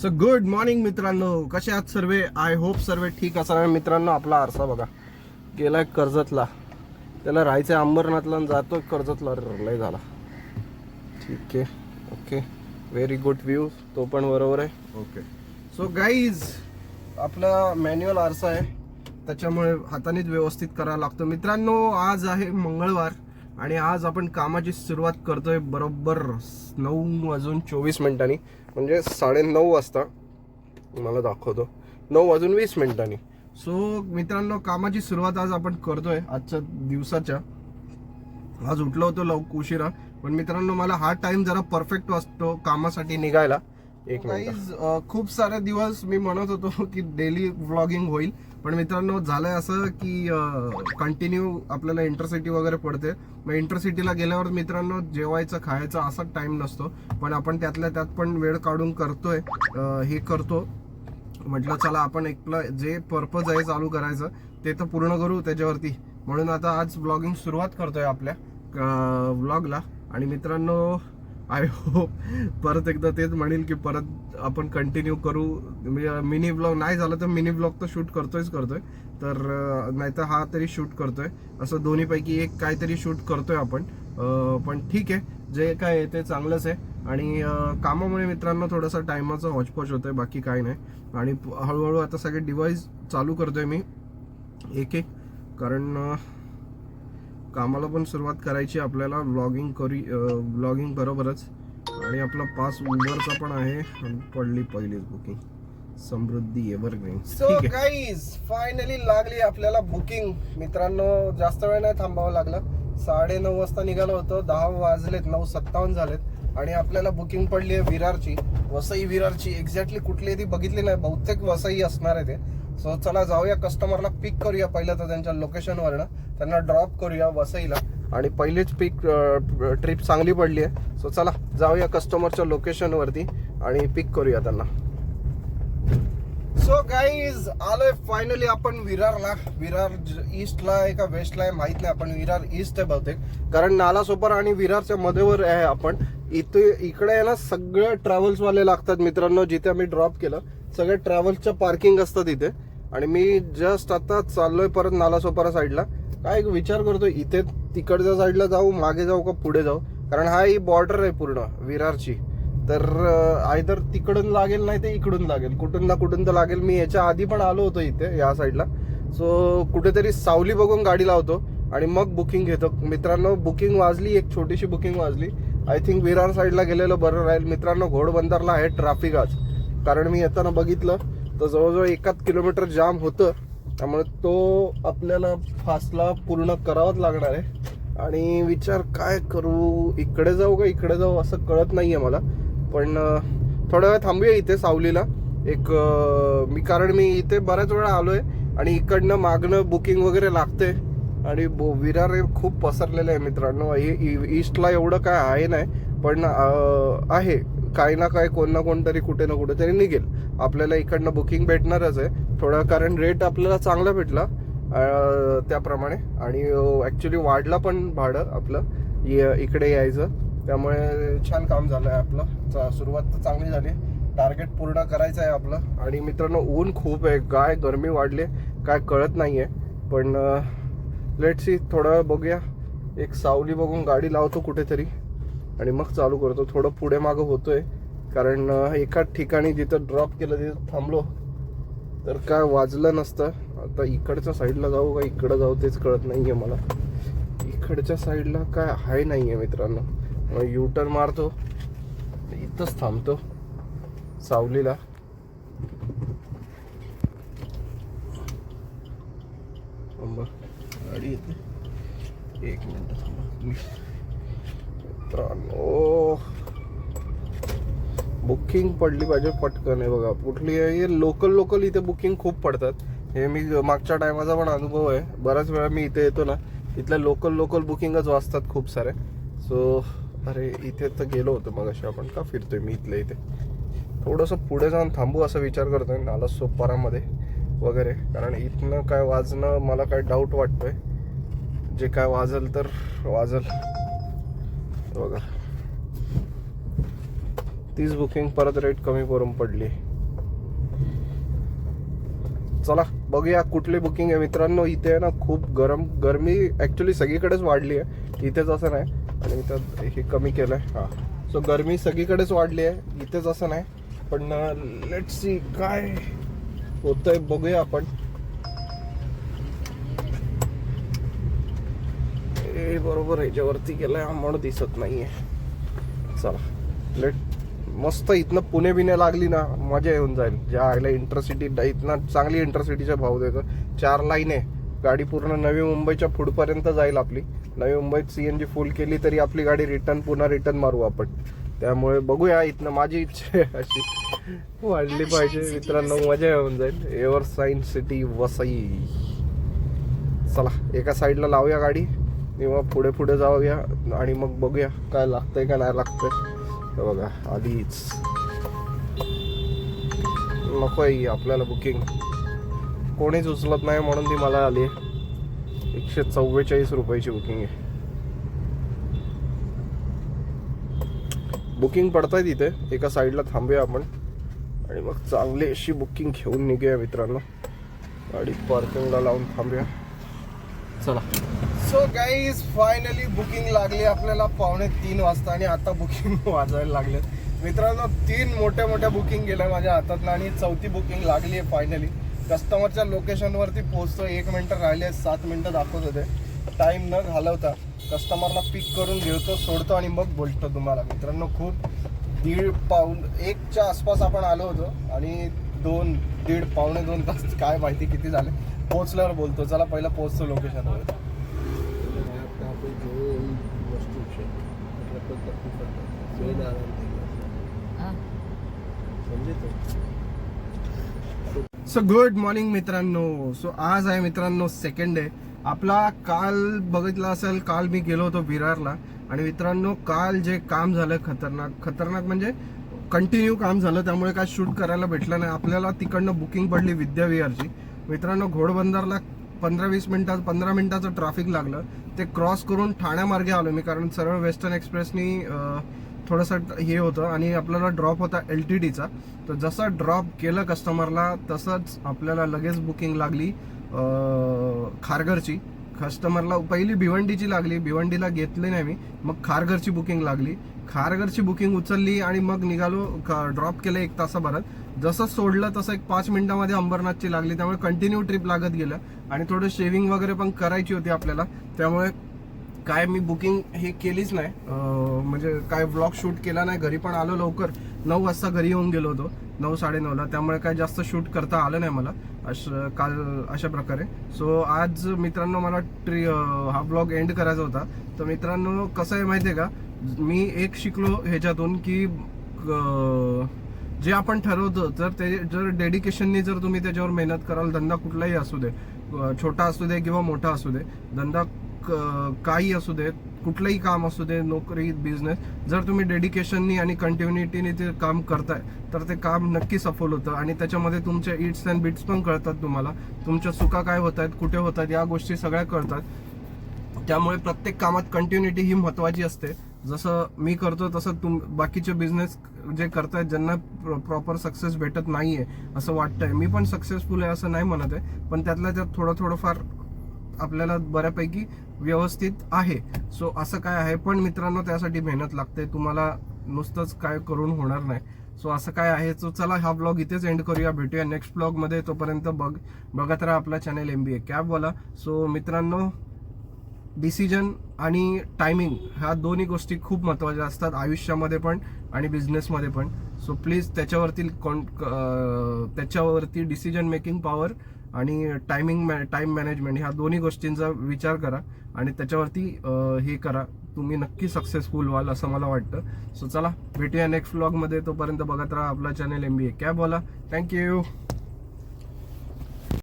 So good morning मित्रांनो. कसे आहात सर्व? आय होप सर्व ठीक असणार मित्रांनो आपला आरसा बघा. गेलाय कर्जतला. त्याला राहायचं अंबरनाथला आणि जातोय कर्जतला. लय झाला. ठीक आहे. ओके व्हेरी गुड व्ह्यू तो पण बरोबर आहे. ओके सो गाईज आपला मॅन्युअल आरसा आहे. त्याच्यामुळे हातानेच व्यवस्थित करायला लागतो. मित्रांनो आज आहे मंगळवार आणि आज आपण कामाची सुरुवात करतोय बरोबर नऊ वाजून चोवीस मिनिटांनी. म्हणजे साडे नऊ वाजता. मला दाखवतो. नऊ वाजून वीस मिनिटांनी. सो मित्रांनो कामाची सुरुवात आज आपण करतोय आजच्या दिवसाच्या. आज उठलो होतो लवकर उशिरा. पण मित्रांनो मला हा टाइम जरा परफेक्ट असतो कामासाठी निघायला. एक गाईज खूप सारे दिवस मी म्हणत होतो की डेली व्लॉगिंग होईल. पण मित्रांनो झालंय असं की कंटिन्यू आपल्याला इंटरसिटी वगैरे पडते. मग इंटरसिटीला गेल्यावर मित्रांनो जेवायचं खायचं असा टाइम नसतो. पण आपण त्यातल्या त्यात पण वेळ काढून करतोय. हे करतो. म्हटलं चला आपण एकलं जे पर्पज आहे चालू करायचं ते तर पूर्ण करू त्याच्यावरती. म्हणून आता आज ब्लॉगिंग सुरुवात करतोय आपल्या व्लॉगला आणि मित्रांनो आय होप परत एकदा तेच म्हणेल की परत आपण कंटिन्यू करू. म्हणजे मिनी ब्लॉग नाही झालं तर मिनी ब्लॉग तर शूट करतोयच करतोय. तर नाही तर हा तरी शूट करतोय. असं दोन्हीपैकी एक काहीतरी शूट करतोय आपण. पण ठीक आहे. जे काय आहे ते चांगलंच आहे. आणि कामामुळे मित्रांनो थोडंसं टायमाचं हॉचपॉच होतोय. बाकी काय नाही. आणि हळूहळू आता सगळे डिव्हाइस चालू करतोय मी. एक एक. कारण कामाला पण सुरुवात करायची आपल्याला. ब्लॉगिंग करी ब्लॉगिंग बरोबरच. आणि आपला पास उबरचा पण आहे पडली पहिलीच booking Samruddhi evergreen so guys finally लागली आपल्याला बुकिंग मित्रांनो जास्त वेळ नाही थांबावं लागलं. साडे नऊ वाजता निघालो होतो. दहा वाजलेत नऊ सत्तावन्न झालेत. आणि आपल्याला बुकिंग पडली आहे विरारची. वसई विरारची. एक्झॅक्टली कुठली ती बघितली नाही. बहुतेक वसई असणार आहे ते. सो चला जाऊया कस्टमरला पिक करूया पहिलं तर त्यांच्या लोकेशनवरनं त्यांना ड्रॉप करूया वसईला. आणि पहिलीच पिक ट्रिप चांगली पडली आहे. सो चला जाऊया कस्टमरच्या लोकेशनवरती आणि पिक करूया त्यांना. सो गाईज आलोय फायनली आपण विरारला. विरार ईस्टला आहे का वेस्टला आहे माहीत नाही. आपण विरार ईस्ट आहे बहुतेक. कारण नालासोपर आणि विरारच्या मध्येवर आहे आपण. इथे इकडे आहे ना सगळे ट्रॅव्हल्स वाले लागतात मित्रांनो जिथे आम्ही ड्रॉप केलं. सगळे ट्रॅव्हल्सच्या पार्किंग असतात इथे आणि मी जस्ट आता चाललोय परत नालासोपारा साईडला काय एक विचार करतो इथे तिकडच्या साईडला जाऊ मागे जाऊ का पुढे जाऊ? कारण हा ही बॉर्डर आहे पूर्ण विरारची. तर आयदर तिकडून लागेल नाही ते इकडून लागेल. कुठून ना कुठून तर लागेल. मी याच्या आधी पण आलो होतो इथे या साईडला सो कुठेतरी सावली बघून गाडी लावतो आणि मग बुकिंग घेतो. मित्रांनो बुकिंग वाजली एक छोटीशी बुकिंग वाजली. आय थिंक विरार साईडला गेलेलं बरं राहील. मित्रांनो घोडबंदरला आहे ट्रॅफिक आज. कारण मी येताना बघितलं तर जवळजवळ एकाच किलोमीटर जाम होतं. त्यामुळे तो आपल्याला फासला पूर्ण करावाच लागणार आहे. आणि विचार काय करू? इकडे जाऊ का इकडे जाऊ असं कळत नाही आहे मला. पण थोडा वेळ थांबूया इथे सावलीला. एक मी कारण मी इथे बऱ्याच वेळा आलो आहे आणि इकडनं मागणं बुकिंग वगैरे लागते आणि बो- विरार हे खूप पसरलेलं आहे मित्रांनो. हे इ- ईस्टला एवढं काय आहे नाही. पण आहे. काही ना काही कोण ना कोणतरी कुठे ना कुठेतरी निघेल. आपल्याला इकडनं बुकिंग भेटणारच आहे. थोडा कारण रेट आपल्याला चांगला भेटला त्याप्रमाणे. आणि ॲक्च्युली वाढला पण भाडं आपलं इकडे यायचं. त्यामुळे छान काम झालं आहे आपलं. चा- सुरुवात तर चांगली झाली. टार्गेट पूर्ण करायचं आहे आपलं. आणि मित्रांनो ऊन खूप आहे. काय गरमी वाढली काय कळत नाही आहे पण लेट सी थोडं बघूया. एक सावली बघून गाडी लावतो कुठेतरी. आणि मग चालू करतो. थोडं पुढे मागं होतोय. कारण एका ठिकाणी जिथं ड्रॉप केलं तिथं थांबलो तर काय वाजलं नसतं. आता इकडच्या साईडला जाऊ का इकडं जाऊ तेच कळत नाही आहे मला. इकडच्या साईडला काय आहे नाहीये मित्रांनो. यू टर्न मारतो. इथंच थांबतो. सावलीला. बर. गाडी येते. एक मिनटं थांबा. मित्रांनो. बुकिंग पडली पाहिजे पटकन. आहे बघा कुठली आहे? लोकल लोकल इथे बुकिंग खूप पडतात. हे मी मागच्या टायमाचा पण अनुभव आहे. बऱ्याच वेळा मी इथे येतो ना इथल्या लोकल लोकल बुकिंगच वाचतात खूप सारे. सो अरे इथे तर गेलो होतो मग अशी आपण. का फिरतोय मी इथल्या इथे? थोडंसं पुढे जाऊन थांबू असा विचार करतोय नाला सोपारामध्ये वगैरे. कारण इथनं काय वाजणं मला काय डाऊट वाटतोय. जे काय वाजल तर वाजल. बघा. तीच बुकिंग परत रेट कमी करून पडली. चला बघूया कुठली बुकिंग आहे. मित्रांनो इथे आहे ना खूप गरम गरमी ऍक्च्युली सगळीकडेच वाढली आहे. इथेच असं नाही. आणि इथं हे कमी केलं आहे हां. सो गरमी सगळीकडेच वाढली आहे. इथेच असं नाही. पण uh, लेट सी काय होतंय बघूया आपण. हे बरोबर ह्याच्यावरती गेलाय आम्हाला दिसत नाहीये. चला. लेट मस्त इथनं पुणे बिणे लागली ना मजा येऊन जाईल. ज्या आयला इंटरसिटी इथनं चांगली इंटरसिटीचे भाव देतो. चार लाईन आहे. गाडी पूर्ण नवी मुंबईच्या पुढपर्यंत जाईल आपली. नवी मुंबईत सी एन जी फुल केली तरी आपली गाडी रिटर्न पुन्हा रिटर्न मारू आपण. त्यामुळे बघूया इथनं. माझी इच्छा आहे अशी. वाढली पाहिजे. मित्रांनो मजा येऊन जाईल. Ever shine city Vasai. चला. एका साईडला लावूया गाडी. किंवा पुढे पुढे जाऊया आणि मग बघूया काय लागतंय का नाही लागतंय. हे बघा आधीच. नको आहे आपल्याला बुकिंग कोणीच उचलत नाही म्हणून ती मला आली. एकशे चव्वेचाळीस रुपयाची बुकिंग आहे. बुकिंग पडताय तिथे. एका साईडला थांबूया आपण. आणि मग चांगली अशी बुकिंग घेऊन निघूया मित्रांनो. गाडी पार्किंगला लावून थांबूया. चला. सो गाईज फायनली बुकिंग लागली आपल्याला पावणे तीन वाजता आणि आता बुकिंग वाजायला लागले मित्रांनो तीन मोठ्या मोठ्या बुकिंग गेल्या माझ्या हातातनं आणि चौथी बुकिंग लागली आहे फायनली कस्टमरच्या लोकेशनवरती पोहोचतो एक मिनटं राहिले सात मिनटं दाखवत होते. टाईम न घालवता कस्टमरला पिक करून घेतो सोडतो आणि मग बोलतो तुम्हाला. मित्रांनो खूप दीड पाऊन एकच्या आसपास आपण आलो होतो आणि दोन दीड पावणे दोन तास काय माहिती किती झाले. पोहोचल्यावर बोलतो. चला पहिला पोहोचतो लोकेशनवर सो गुड मॉर्निंग मित्रांनो. सो आज आहे मित्रांनो सेकंड डे आपला काल बघितला असेल काल मी गेलो होतो विरारला. आणि मित्रांनो काल जे काम झालं खतरनाक खतरनाक म्हणजे कंटिन्यू काम झालं त्यामुळे काय शूट करायला भेटलं नाही. आपल्याला तिकडनं बुकिंग पडली विद्या विहारची. मित्रांनो घोडबंदरला पंधरा वीस मिनिटात पंधरा मिनिटाचं ट्रॅफिक लागलं. ते क्रॉस करून ठाण्यामार्गे आलो मी कारण सरळ वेस्टर्न एक्सप्रेसनी थोडंसं हे होतं आणि आपल्याला ड्रॉप होता एल टी डीचा तर जसा ड्रॉप केलं कस्टमरला तसंच आपल्याला लगेच बुकिंग लागली खारघरची. कस्टमरला पहिली भिवंडीची लागली भिवंडीला घेतली नाही मी. मग खारघरची बुकिंग लागली. खारघरची बुकिंग उचलली आणि मग निघालो ड्रॉप केलं एक तासाभरात. जसं सोडलं तसं एक पाच मिनिटामध्ये अंबरनाथची लागली. त्यामुळे कंटिन्यू ट्रिप लागत गेलं. आणि थोडं शेविंग वगैरे पण करायची होती आपल्याला. त्यामुळे काय मी बुकिंग हे केलीच नाही. म्हणजे काय ब्लॉग शूट केला नाही घरी पण आलो लवकर. नऊ वाजता घरी येऊन गेलो होतो नऊ साडेनऊला. त्यामुळे काय जास्त शूट करता आलं नाही मला असं काल अशा प्रकारे. सो आज मित्रांनो मला ट्री हा ब्लॉग एंड करायचा होता. तर मित्रांनो कसं आहे माहिती आहे का? मी एक शिकलो ह्याच्यातून की जे आपण ठरवतो जर ते जर डेडिकेशननी जर तुम्ही त्याच्यावर मेहनत कराल धंदा कुठलाही असू दे छोटा असू दे किंवा मोठा असू दे धंदा काही असू देत कुठलंही काम असू दे नोकरी बिझनेस जर तुम्ही डेडिकेशननी आणि कंटिन्युनिटीने ते काम करताय तर ते काम नक्की सफल होतं. आणि त्याच्यामध्ये तुमच्या इट्स अँड बिट्स पण कळतात तुम्हाला. तुमच्या चुका काय होत आहेत कुठे होत आहेत या गोष्टी सगळ्या कळतात. त्यामुळे प्रत्येक कामात कंटिन्युटी ही महत्वाची असते. जसं मी करतो तसं तुम बाकीचे बिझनेस जे करतायत ज्यांना प्रॉपर सक्सेस भेटत नाहीये असं वाटतंय. मी पण सक्सेसफुल आहे असं नाही म्हणत आहे पण त्यातल्या त्यात थोडं थोडंफार आपल्याला बऱ्यापैकी व्यवस्थित आहे. सो असं काय आहे? पण मित्रांनो त्यासाठी मेहनत लागते. तुम्हाला नुसतंच काय करून होणार नाही. सो असं काय आहे? सो चला हा ब्लॉग इथेच एंड करूया. भेटूया नेक्स्ट ब्लॉगमध्ये तोपर्यंत बघ बघत राहा आपला चॅनल एम बी ए कॅबवाला सो मित्रांनो डिसिजन आणि टायमिंग ह्या दोन्ही गोष्टी खूप महत्त्वाच्या असतात आयुष्यामध्ये पण आणि बिझनेसमध्ये पण. सो प्लीज त्याच्यावरती कॉन त्याच्यावरती डिसिजन मेकिंग पॉवर आणि टायमिंग टाईम मॅनेजमेंट ह्या दोन्ही गोष्टींचा विचार करा आणि त्याच्यावरती हे करा. तुम्ही नक्की सक्सेसफुल व्हाल असं मला वाटतं. सो चला भेटूया नेक्स्ट व्लॉगमध्ये तोपर्यंत बघत राहा आपला चॅनल एम बी ए कॅबवाला थँक्यू